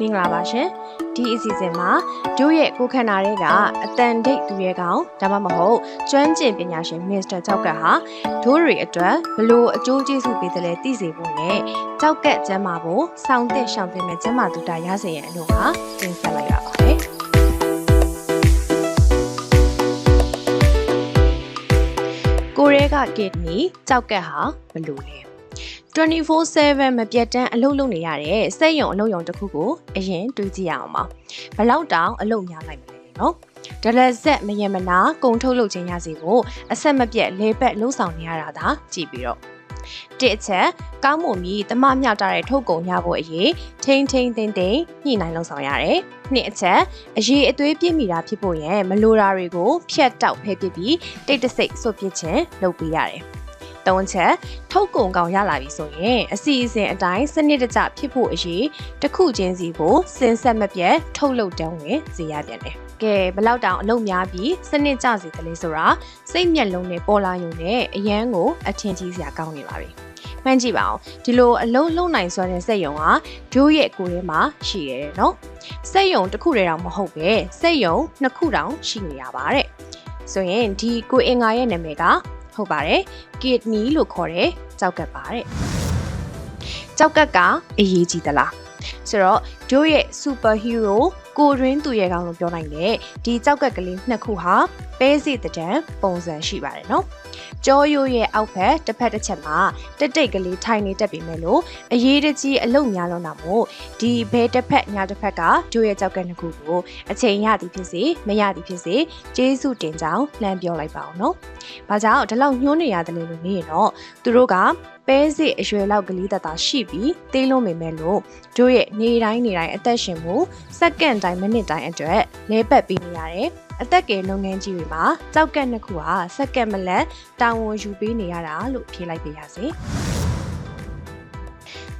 မင်္ဂလာပါရှင်ဒီအစီအစဉ်မှာတို့ရဲ့ကိုယ်ခန္ဓာတွေကအတန်ဒိတ်သူရဲကောင်ဒါမှမဟုတ်ကျွမ်းကျင်ပညာရှင်မစ္စတာကြောက်ကတ်ဟာတို့တွေအတွက်ဘလို့အကျိုးကျေးဇူးပေးတယ်လဲသိစေဖို့နဲ့ကြောက်ကတ်ကျမ်းမာဖို့စောင့်တဲ့ရှောင်တင်မဲ့ကျမ်းမာတူတာရစေရန်အလို့ဟာတင်ဆက်လိုက်ရပါတယ်ကိုရဲကကစ်နီကြောက်ကတ်ဟာဘလို့လဲ 24/7မပြတ်တမ်းအလုပ်လုပ်နေရတဲ့စက်ရုံအလုပ်ရုံတစ်ခုကိုအရင်တွေးကြည့်ရအောင်ပါဘလောက်တောင်အလုပ်များလိုက်မလဲနော်ဒလဆက်မယမနာကုံထုတ်လုပ်ခြင်းရစီဖို့အဆက်မပြတ်လေပတ်လှုပ်ဆောင်နေရတာဒါကြည့်ပြီးတော့တစ်အချက်ကောင်းမွန်ပြီးတမမြောက်တာတဲ့ထုတ်ကုန်ရဖို့အရေးထိန်းထိန်းသိမ်းသိမ်းညှိနှိုင်းလှုပ်ဆောင်ရတယ်နှစ်အချက်အရေးအသွေးပြည့်မိတာဖြစ်ဖို့ရန်မလိုတာတွေကိုဖြတ်တောက်ဖဲပစ်ပြီးတိတ်တဆိတ်စွတ်ပစ်ခြင်းလုပ်ပေးရတယ် သုံးချက်ထုတ်ကုန်ကောင်ရလာပြီဆိုရင်အစီအစဉ်အတိုင်းစနစ်တကျဖြစ်ဖို့အရေးတစ်ခုချင်းစီကိုစင်ဆက်မပြတ်ထုတ်လုပ်တန်းဝင်စေရပြန်တယ်။ကဲဘလောက်တောင်အလုပ်များပြီးစနစ်ကျစေတယ်လေဆိုတာစိတ်မျက်လုံးနဲ့ပေါ်လာရုံနဲ့အရန်ကိုအထင်ကြီးစရာကောင်းနေပါပြီ။မှန်းကြည့်ပါအောင်ဒီလိုအလုံးလုံးနိုင်ဆိုတဲ့စက်ယုံကဒိုးရဲ့ကိုယ်ထဲမှာရှိရတယ်နော်။စက်ယုံတစ်ခုတည်းတောင်မဟုတ်ပဲစက်ယုံနှစ်ခုတောင်ရှိနေရပါတဲ့။ဆိုရင်ဒီကိုအင်္ဂါရဲ့နာမည်က ဟုတ်ပါတယ် kidney လို့ခေါ်တဲ့ကြောက်ကပ်ပါတဲ့ကြောက်ကပ်ကအရေးကြီးသလားဆိုတော့တို့ရဲ့ super hero ကိုရင်းသူရဲ့ကောင်လို့ပြောနိုင်တယ်ဒီကြောက်ကက်ကလေးနှစ်ခုဟာပဲစီတံပုံစံရှိပါတယ်နော်ကြောရိုးရဲ့အောက်ဖက်တစ်ဖက်တစ်ချက်မှာတက်တိတ်ကလေးထိုင်နေတတ်ပြီမဲ့လို့အရေးတကြီးအလုံများလုံးတာမို့ဒီဘဲတစ်ဖက်ညာတစ်ဖက်ကတို့ရဲ့ကြောက်ကက်နှစ်ခုကိုအချိန်ရသည်ဖြစ်စေမရသည်ဖြစ်စေကျေးဇူးတင်ကြောင်းလှမ်းပြောလိုက်ပါအောင်နော်။ဘာကြောင့်ဒီလောက်ညှိုးနေရတယ်လို့နေရင်တော့သူတို့က ပဲစစ်အရွယ်လောက်ကလေးတတာရှိပြီးတေးလုံးမိမဲ့လို့တို့ရဲ့နေတိုင်းနေတိုင်းအသက်ရှင်မှုစက္ကန့်တိုင်းမိနစ်တိုင်းအတွက်လဲပတ်ပြီးနေရတယ်။အသက်ကယ်လုပ်ငန်းကြီးတွေမှာကြောက်ကက်နှစ်ခုဟာစက္ကန့်မလန်တာဝန်ယူပေးနေရတာလို့ဖြေလိုက်ပြရစေ။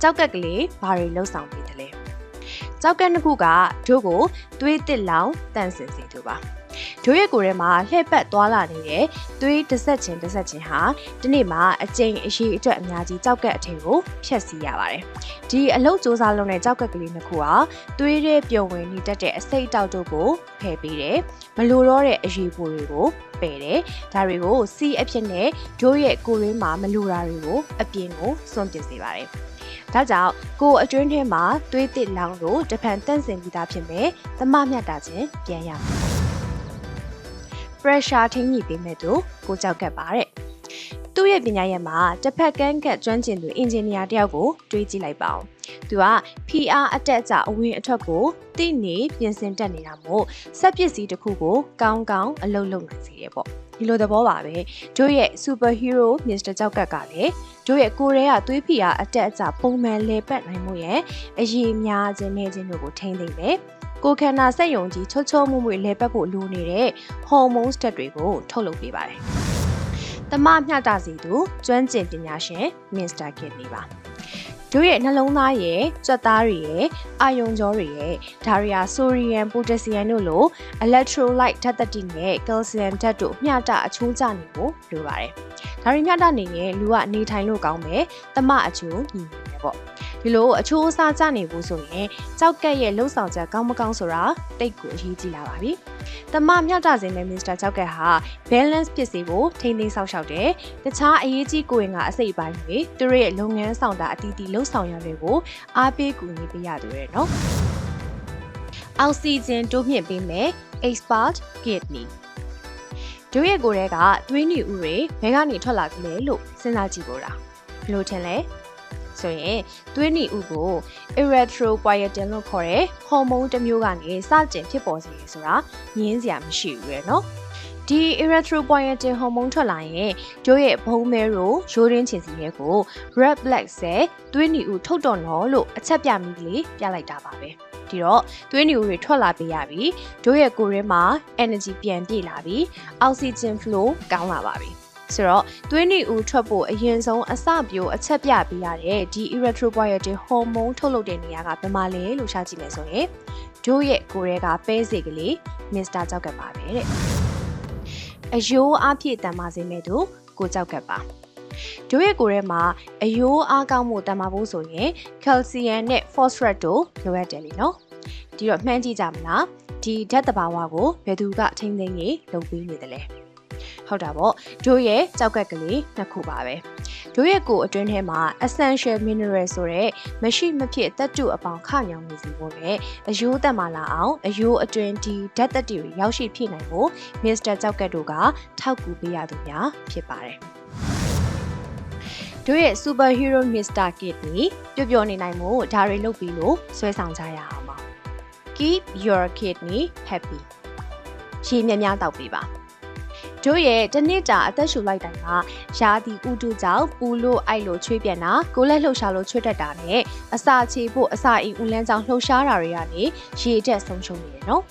ကြောက်ကက်ကလေးဘာတွေလှုပ်ဆောင်ပေးတယ်လဲ။ကြောက်ကက်နှစ်ခုကတို့ကိုသွေးတစ်လောင်တန့်စင်စေသူပါ။ ဒိုးရဲ့ကိုယ်ထဲမှာလှည့်ပတ်သွားလာနေတဲ့သွေးတစ်ဆက်ချင်းတစ်ဆက်ချင်းဟာဒီနေ့မှာအကျိန်အရှိအတွက်အများကြီးကြောက်ကက်အထည်ကိုဖျက်ဆီးရပါတယ်။ဒီအလုတ်စူးစမ်းလုံးတဲ့ကြောက်ကက်ကလေးနှစ်ခုဟာသွေးရဲ့ပြုံဝင်နေတတ်တဲ့အစိတ်တောက်တို့ကိုဖယ်ပေးတယ်။မလိုတော့တဲ့အရေးပိုတွေကိုပယ်တယ်။ဒါတွေကိုစီးအဖြစ်နဲ့ဒိုးရဲ့ကိုယ်ရင်းမှာမလိုတာတွေကိုအပြင်ကိုစွန့်ပစ်စေပါတယ်။ဒါကြောင့်ကိုအတွင်းထဲမှာသွေးတစ်လောင်းကိုတဖန်တန့်စင်ပြီးသားဖြစ်မယ်။သမမြတ်တာချင်းပြန်ရမယ် pressure ထိန်းညှိပေးမဲ့သူကိုကြောက်ကပ်ပါတဲ့သူ့ရဲ့ပညာရပ်မှာတစ်ဖက်ကန်းကတ်ကျွမ်းကျင်သူအင်ဂျင်နီယာတယောက်ကိုတွေးကြည့်လိုက်ပါဦး။သူက PR အတက်အကျအဝင်အထွက်ကိုသိနေပြင်ဆင်တက်နေတာမို့စက်ပစ္စည်းတစ်ခုကိုကောင်းကောင်းအလုပ်လုပ်နိုင်စေရပေါ့။ဒီလိုသဘောပါပဲ။တို့ရဲ့ superhero Mr. ကြောက်ကတ်ကလည်းတို့ရဲ့ကိုရဲကသွေး PR အတက်အကျပုံမှန်လေပတ်နိုင်မှုရဲ့အရေးများခြင်းနဲ့ခြင်းတို့ကိုထိန်းသိမ်းမယ်။ ကိုခန္ဓာစက်ယုံကြီးချောချောမွေ့မွေ့လဲပတ်ဖို့လိုနေတဲ့ဟော်မုန်းစတက်တွေကိုထုတ်လုပ်ပေးပါတယ်။တမမျှတစီသူကျွမ်းကျင်ပညာရှင်မစ္စတာကစ်နီပါ။တို့ရဲ့နှလုံးသားရဲ့ကြွက်သားတွေရဲ့အာယုံကြောတွေရဲ့ဒါရီယာဆိုရီယမ်ပိုတက်ဆီယမ်တို့လို electrolyte ဓာတ်သတ္တိနဲ့ calcium ဓာတ်တို့မျှတအချိုးကျနေဖို့လိုပါတယ်။ဒါရီမျှတနေရင်လူကနေထိုင်လို့ကောင်းမယ်။တမအချိုးညီနေတယ်ပေါ့။ ဒီလိုအချိုးအစားကျနေဖို့ဆိုရင်ကြောက်ကက်ရဲ့လှုပ်ဆောင်ချက်ကောင်းမကောင်းဆိုတာတိတ်ကိုအရေးကြီးလာပါပြီ။တမမြတ်တာစင်နဲ့မစ္စတာကြောက်ကက်ဟာ balance ဖြစ်စေဖို့ထိန်းသိမ်းဆောက်ရှောက်တယ်။တခြားအရေးကြီးကိုရင်ကအစိတ်အပိုင်းတွေသူတို့ရဲ့လုပ်ငန်းဆောင်တာအတီးတီလှုပ်ဆောင်ရတွေကိုအားပေးကူညီပေးရသူရဲ့နော်။အောက်ဆီဂျင်တိုးမြင့်ပေးမယ် expert kidney တို့ရဲ့ကိုယ်တွေကသွေးနွေဥတွေဘဲကနေထွက်လာကြလဲလို့စဉ်းစားကြည့်ဖို့လားဘယ်လိုထင်လဲ ဆိုရင်သွေးနီဥကို erythropoietin လို့ခေါ်တဲ့ဟော်မုန်းတစ်မျိုးကနေစတင်ဖြစ်ပေါ်စေတယ်ဆိုတာငင်းစရာမရှိဘူးရယ်နော်ဒီ erythropoietin ဟော်မုန်းထွက်လာရင်ကျိုးရဲ့ဘုံမဲရိုရိုးရင်းချင်စီရဲ့ကို red blood cell သွေးနီဥထုတ်တော်နော်လို့အချက်ပြမိကလေးပြလိုက်တာပါပဲဒီတော့သွေးနီဦးတွေထွက်လာပေးရပြီတို့ရဲ့ကိုယ်ရင်းမှာ energy ပြန်ပြည့်လာပြီ oxygen flow ကောင်းလာပါပြီ ဆိုတော့သွေးနွေဦးထွက်ဖို့အရင်ဆုံးအစပြိုအချက်ပြပေးရတဲ့ဒီ erythropoietin hormone ထုတ်လုပ်တဲ့နေရာကဘယ်မှာလဲလို့ရှာကြည့်မယ်ဆိုရင်တို့ရဲ့ကိုယ်ရဲကပဲစိတ်ကလေး Mr. ကြောက်ကပ်ပါပဲတဲ့အယိုးအဖြစ်တန်ပါစေမဲ့တို့ကိုကြောက်ကပ်ပါတို့ရဲ့ကိုယ်ထဲမှာအယိုးအားကောင်းမှုတန်မာဖို့ဆိုရင်ကယ်ဆီယမ်နဲ့ဖော့စဖရက်တို့လိုအပ်တယ်လीနော်ဒီတော့မှန်းကြည့်ကြမလားဒီဓာတ်တဘာဝကိုဘယ်သူကထိမ့်သိမ့်နေလုပ်ပြီးနေတယ်လဲ ဟုတ်တာပေါ့တို့ရဲ့ကြောက်ကက်ကလေးနှစ်ခုပါပဲတို့ရဲ့ကိုယ်အတွင်းထဲမှာ essential mineral ဆိုတဲ့မရှိမဖြစ်သတ္တုအပေါင်းခညောင်နေစီဖို့နဲ့အယိုးတက်မှလာအောင်အယိုးအတွင်းဒီဓာတ်သက်တွေရောက်ရှိဖြစ်နိုင်ဖို့ Mr. ကြောက်ကက်တို့ကထောက်ကူပေးရသူများဖြစ်ပါတယ်တို့ရဲ့ superhero Mr. Kid နီပျော်ပျော်နေနိုင်မှုဒါတွေလုပ်ပြီးလို့ဆွဲဆောင်ကြရအောင်ပါ Keep your kidney happy ရှည်များများတောက်ပေးပါ တို့ရဲ့တစ်နှစ်တာအသက်ရှူလိုက်တိုင်းမှာရာသီဥတုကြောင့်ပူလို့အိုက်လို့ချွေးပြန်တာကိုယ်လက်လှုပ်ရှားလို့ချွတ်တတ်တာနဲ့အစာချေဖို့အစာအိမ်ဦးလန်းကြောင့်လှုပ်ရှားတာတွေကနေရေတက်ဆုံးရှုံးနေတယ်နော်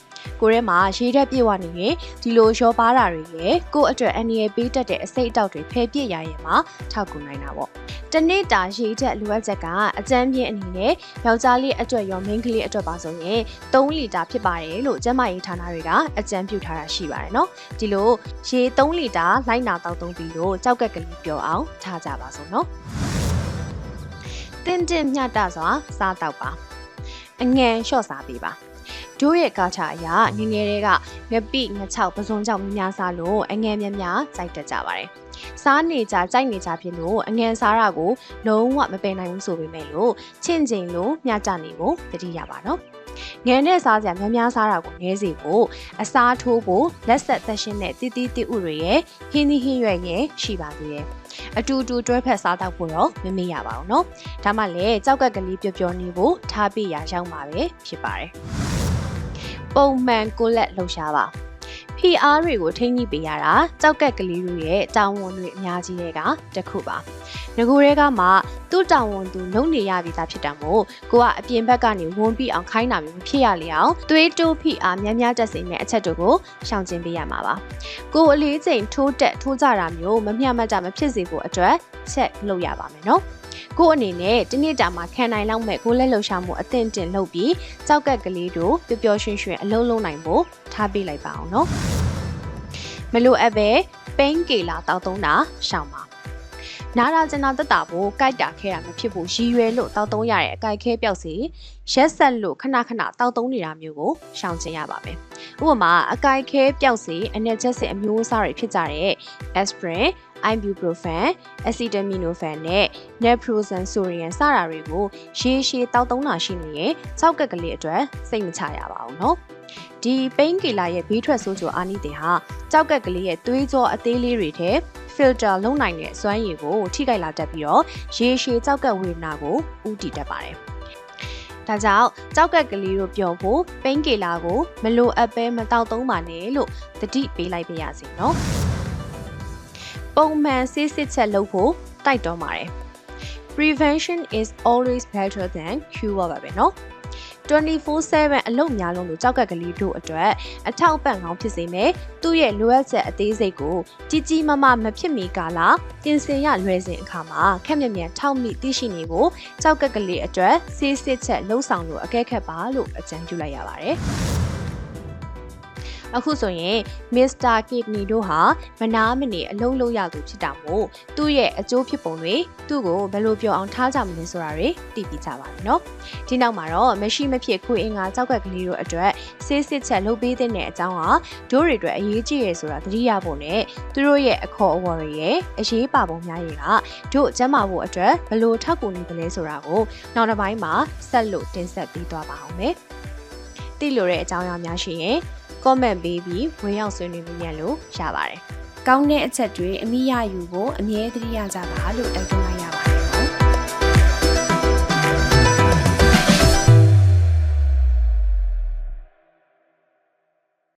ကိုရဲမှာရေတက်ပြေဝနေရင်ဒီလိုရောပါတာတွေရဲ့ကိုယ့်အတွက်အန္တရာယ်ပေးတတ်တဲ့အစိတ်အတောက်တွေဖယ်ပြစ်ရရင်မှထောက်ကူနိုင်တာပေါ့တနေ့တာရေတက်လိုအပ်ချက်ကအကြမ်းပြင်းအနေနဲ့ယောက်ျားလေးအတွက်ရောမိန်းကလေးအတွက်ပါဆိုရင်3လီတာဖြစ်ပါတယ်လို့ကျန်းမာရေးဌာနတွေကအကြံပြုထားတာရှိပါတယ်နော်ဒီလိုရေ3လီတာလိုက်နာတောက်သုံးပြီးလို့ကြောက်ကက်ကလေးပြောအောင်ထားကြပါစို့နော်တင်းတင်းမြတ်တာစွာစားတော့ပါအငန်လျှော့စားပေးပါ ။တို့ရဲ့ကာချာအရငငယ်တွေကငပိငချောက်ပစုံကြောင့်များစားလို့အငယ်များများကြိုက်တတ်ကြပါတယ်။စားနေကြကြိုက်နေကြဖြစ်လို့အငယ်စားတာကိုလုံးဝမပယ်နိုင်ဘူးဆိုပေမဲ့လို့ချင့်ချိန်လို့မျှကြနေဖို့တတိရပါတော့။ငယ်နဲ့စားစရာများများစားတာကိုနည်းစေဖို့အစားထိုးဖို့လက်ဆက်သက်ရှင်တဲ့တီတီတီဥတွေရဲ့ဟင်းသီးဟင်းရွက်ရဲ့ရှိပါသေးတယ်။အတူတူတွဲဖက်စားတော့ဖို့တော့မမေ့ရပါဘူးနော်။ဒါမှလည်းကြောက်ကက်ကလေးပျော်ပျော်နေဖို့ထားပြရရောက်မှာပဲဖြစ်ပါတယ်။ ပုံမှန်ကိုလက်လှုပ်ရှားပါ PR တွေကိုထိန်းညှိပေးရတာကြောက်ကက်ကလေးတို့ရဲ့တာဝန်တွေအများကြီးတွေကတစ်ခုပါငကိုတွေကမှသူ့တာဝန်သူလုံနေရပြီးသားဖြစ်တာမို့ကိုကအပြင်ဘက်ကနေဝန်းပြီးအောင်ခိုင်းတာမျိုးမဖြစ်ရလေအောင်သွေးတိုး PR များများတက်စေမယ့်အချက်တို့ကိုရှောင်ကျဉ်ပေးရမှာပါကိုအလေးချိန်ထိုးတက်ထိုးကြတာမျိုးမမျှမတမဖြစ်စေဖို့အတွက်ချက်လုပ်ရပါမယ်နော် ကို့အနေနဲ့တနေ့တာမှာခံနိုင်လောက်မဲ့ကိုလက်လှုပ်ရှားမှုအသင့်တင်လုပ်ပြီးကြောက်ကက်ကလေးတို့ပျော်ပျော်ရွှင်ရွှင်အလုံးလုံးနိုင်ဖို့ထားပေးလိုက်ပါအောင်နော်မလိုအပ်ပဲပိန်းကေလာတောက်သုံးတာရှောင်ပါနာရာကျင်နာတက်တာကိုကြိုက်တာခဲတာမဖြစ်ဘူးရည်ရွယ်လို့တောက်သုံးရတဲ့အကြိုက်ခဲပြောက်စီရက်ဆက်လို့ခဏခဏတောက်သုံးနေတာမျိုးကိုရှောင်ကျင်ရပါမယ်ဥပမာအကြိုက်ခဲပြောက်စီအနေချက်စစ်အမျိုးအစားတွေဖြစ်ကြတဲ့ aspirin ibuprofen, acetaminophen နဲ့ naproxen sodium စတာတွေကိုရှေးရှေးတောက်သုံးတာရှိနေရင်၆ကက်ကလေးအတွက်စိတ်မချရပါဘူးနော်။ဒီပိန်းကီလာရဲ့ဘေးထွက်ဆိုးကြောအာနိသင်ဟာကြောက်ကက်ကလေးရဲ့သွေးကြောအသေးလေးတွေထဲ filter လုံးနိုင်တဲ့စွမ်းရည်ကိုထိခိုက်လာတတ်ပြီးတော့ရေရှည်ကြောက်ကက်ဝေဒနာကိုဥတည်တတ်ပါတယ်။ဒါကြောင့်ကြောက်ကက်ကလေးတို့ပြောဖို့ပိန်းကေလာကိုမလိုအပ်ပဲမတောက်သုံးပါနဲ့လို့တတိပေးလိုက်ပါရစေနော်။ ပုံမှန်ဆေးစစ်ချက်လုပ်ဖို့တိုက်တွန်းပါတယ် prevention is always better than cure ပါပဲเนาะ24/7အလုပ်များလုံးလို့ကြောက်ကက်ကလေးတို့အတွက်အထောက်ပံ့ကောင်းဖြစ်စေမယ်။သူ့ရဲ့လိုအပ်ချက်အသေးစိတ်ကိုကြီးကြီးမားမားမဖြစ်မီကာလပြင်ဆင်ရလွယ်စဉ်အခါမှာခက်မြမြန်ထောက်မိသိရှိနေဖို့ကြောက်ကက်ကလေးအတွက်ဆေးစစ်ချက်လှုပ်ဆောင်လို့အကဲခတ်ပါလို့အကြံပြုလိုက်ရပါတယ်။ အခုဆိုရင် Mr. Kidney တို့ဟာမနာမနေအလုံးလုံးရသူဖြစ်တာမို့သူ့ရဲ့အကျိုးဖြစ်ပုံတွေသူ့ကိုဘယ်လိုပြောအောင်ထားကြမလဲဆိုတာတွေသိပြီးကြပါပြီเนาะဒီနောက်မှာတော့မရှိမဖြစ်ခွေအင်္ဂါကြောက်ကက်ကလေးတို့အတွက်ဆေးစစ်ချက်လုပ်ပေးတဲ့အကြောင်းဟာဒိုးတွေအတွက်အရေးကြီးရယ်ဆိုတာသတိရဖို့နဲ့သူတို့ရဲ့အခေါ်အဝေါ်တွေရဲ့အရေးပါပုံများရဲ့ကတို့ကျမ်းမာဖို့အတွက်ဘယ်လိုထောက်ကူနေသလဲဆိုတာကိုနောက်တစ်ပိုင်းမှာဆက်လို့တင်ဆက်ပေးသွားပါအောင်မယ်သိလို့တဲ့အကြောင်းအရာများရှိရင် comment ပေးပြီးဝင်ရောက်ဆွေးနွေးမြင်လို့ရပါတယ်။ကောင်းတဲ့အချက်တွေအမိရယူဖို့အမြဲတမ်းရကြပါလို့တိုက်တွန်းလိုက်ရ